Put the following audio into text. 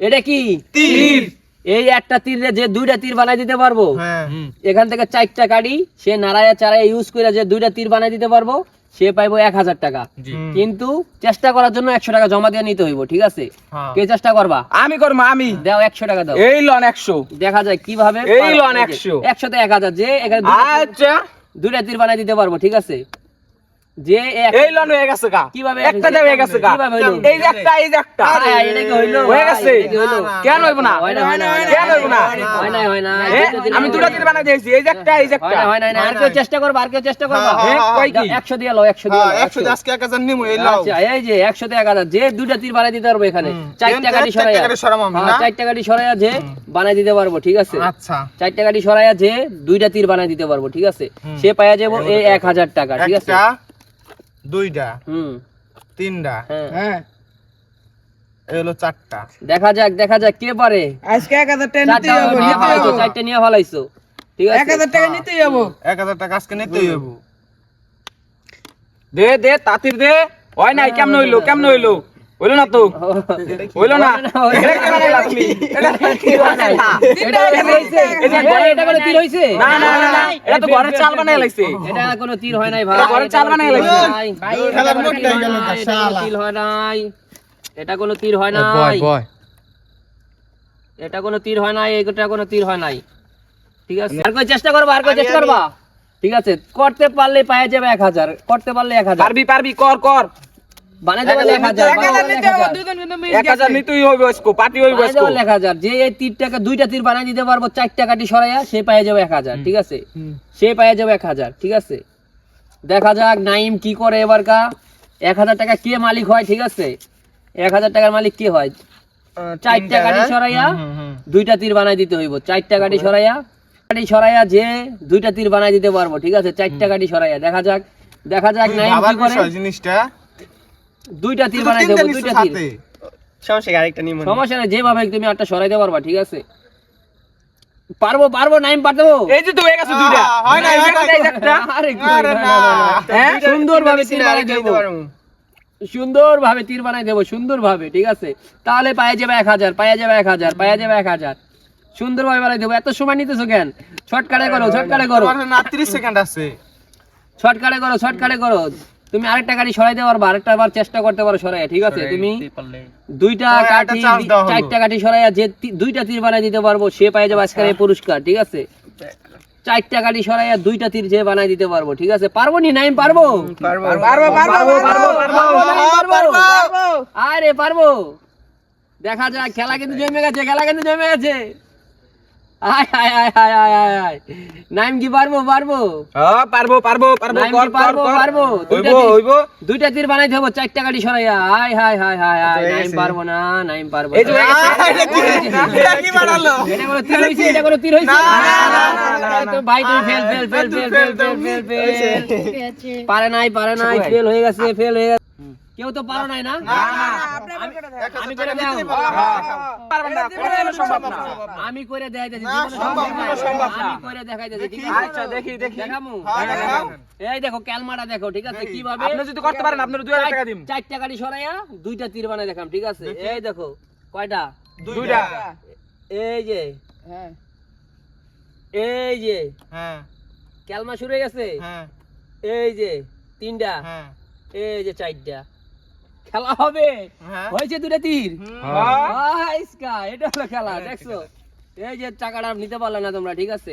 এটা কি? তীর। এই একটা তীর যে দুইটা তীর বানাই দিতে পারব? হ্যাঁ। এখান থেকে চারটা কাটি সে নাড়ায়া চারায় ইউজ করে যে দুইটা তীর বানাই দিতে পারব সে পাইবো এক হাজার টাকা। কিন্তু চেষ্টা করার জন্য একশো টাকা জমা দিয়ে নিতে হইব ঠিক আছে? হ্যাঁ। কে চেষ্টা করবা? আমি করব আমি। দাও একশো টাকা দাও। এই লন একশো। দেখা যায় কীভাবে এই। লন এই যে, 100 একশোতে এক হাজার যে এখানে দুইটা তীর- আচ্ছা। দুইটা তীর বানাই দিতে পারব ঠিক আছে? যে দুটা যে তীর বানাই দিতে পারব এখানে। চারটা টাকা দি সরায়া 4 টাকা সরাম যে বানাই দিতে পারব ঠিক আছে? চারটা গাড়ি টাকা আছে যে দুইটা তীর বানাই দিতে পারব ঠিক আছে? সে পায়া যাব এক হাজার টাকা ঠিক আছে? দুইটা তিনটা হ্যাঁ। হ্যাঁ। এই হলো চারটা। দেখা যাক দেখা যাক কে পারে? আজকে এক হাজার টাকা চারটা নিয়ে ফেলাইছো, চারটা নিয়ে ফেলাইছো। ঠিক আছে? টাকা নিতে যাব এক হাজার টাকা আজকে নিতেই যাব দে দে তাঁতির দে। হয় নাই কেমন হইল কেমন হইল? হইল না তো। হইল না। এটা কোনো তীর হইছে? না না না না। এটা তো ঘরের চাল বানাই লাইছে এটা কোনো তীর হয় নাই ভাই। এটা চাল কোনো বানাই তীর লাগছে। হয় নাই। খেলার এটা কোনো তীর হয় নাই, এটা কোনো শালা। তীর হয় নাই। এটা কোনো তীর হয় নাই। এটা কোনো তীর হয় নাই এটা কোনো তীর হয় নাই। ঠিক আছে? আর কই চেষ্টা করবা আর কই চেষ্টা করবা? ঠিক আছে? করতে পারলে পাওয়া যাবে এক হাজার করতে পারলে এক হাজার। পারবি পারবি কর কর। নিতেই আজকে পার্টি হইব আজকে যে এই দুইটা তীর বানাই দিতে পারব চার টাকাটি সরাইয়া সে পাইয়া যাবে এক হাজার ঠিক আছে? সে পাইয়া যাবে এক হাজার ঠিক আছে? দেখা যাক নাইম কি করে এবার কা। এক হাজার টাকা কে মালিক হয় ঠিক আছে? এক হাজার টাকার মালিক কে হয়? চারটা গাড়ি সরাইয়া দুইটা তীর বানাই দিতে হইব। চারটা গাড়ি সরাইয়া গাড়ি সরাইয়া যে দুইটা তীর বানাই দিতে পারব ঠিক আছে? চারটা গাড়ি সরাইয়া দেখা যাক দেখা যাক নাইম কি করে? জিনিসটা। দুইটা তীর বানাই দেবো দুইটা তীর। সমস্যা নেই যেভাবে তুমি একটা সরাইতে পারবা ঠিক আছে? পারব পারব নাইম পারব এই যে তো হয়ে গেছে দুইটা। হয় হয়। একটা। আরে না, না। না, না, না। হ্যাঁ? সুন্দর ভাবে তীর বানাই দেবো। সুন্দর ভাবে তীর বানাই দেবো সুন্দর ভাবে ঠিক আছে? তাহলে পায়ে যাবে এক হাজার পায়ে যাবে এক হাজার পায়ে যাবে এক হাজার। সুন্দর ভাবে বানাই দেবো। এত সময় নিতেছো কেন? শর্টকাটে করো শর্টকাটে করো। না 30 সেকেন্ড আছে। শর্টকাটে করো শর্টকাটে করো। তুমি আরেকটা গাড়ি সরাইতে পারবা আরেকটা বার চেষ্টা করতে পারো সরাই ঠিক আছে তুমি দুইটা কাঠি চারটা কাঠি সরাইয়া যে দুইটা তীর বানাই দিতে পারব সে পাই যাবে আজকের এই পুরস্কার ঠিক আছে চারটা কাঠি সরাইয়া দুইটা তীর যে বানাই দিতে পারব ঠিক আছে পারব নি নাইম পারব পারব পারব পারব পারব পারব, পারব। আরে পারব দেখা যাক খেলা কিন্তু জমে গেছে খেলা কিন্তু জমে গেছে চারটা গাড়ি আয় হায় হায় হায় না নাইম পারব এটা এটা তীর পারে নাই পারে নাই ফেল হয়ে গেছে ফেল হয়ে গেছে। কেউ তো পারো নাই না? আমি করে আমি দেখাইতেছি। আমি দেখাইতেছি আচ্ছা দেখি দেখি। দেখামু। হ্যাঁ, এই দেখো ক্যালমাটা দেখো ঠিক আছে? কীভাবে? আপনি যদি করতে পারেন আপনার টাকা দিন চারটা গাড়ি সরাইয়া দুইটা তীর বানাই দেখাম ঠিক আছে? এই দেখো কয়টা? দুইটা। এই যে। এই যে। হ্যাঁ। ক্যালমা শুরু হয়ে গেছে? হ্যাঁ। এই যে তিনটা। হ্যাঁ। এই যে চারটা। খেলা হবে। হ্যাঁ। হয়েছে দুটা তীর। হ্যাঁ। এটা হলো খেলা দেখছ? এই যে টাকাটা নিতে পারলে না তোমরা ঠিক আছে?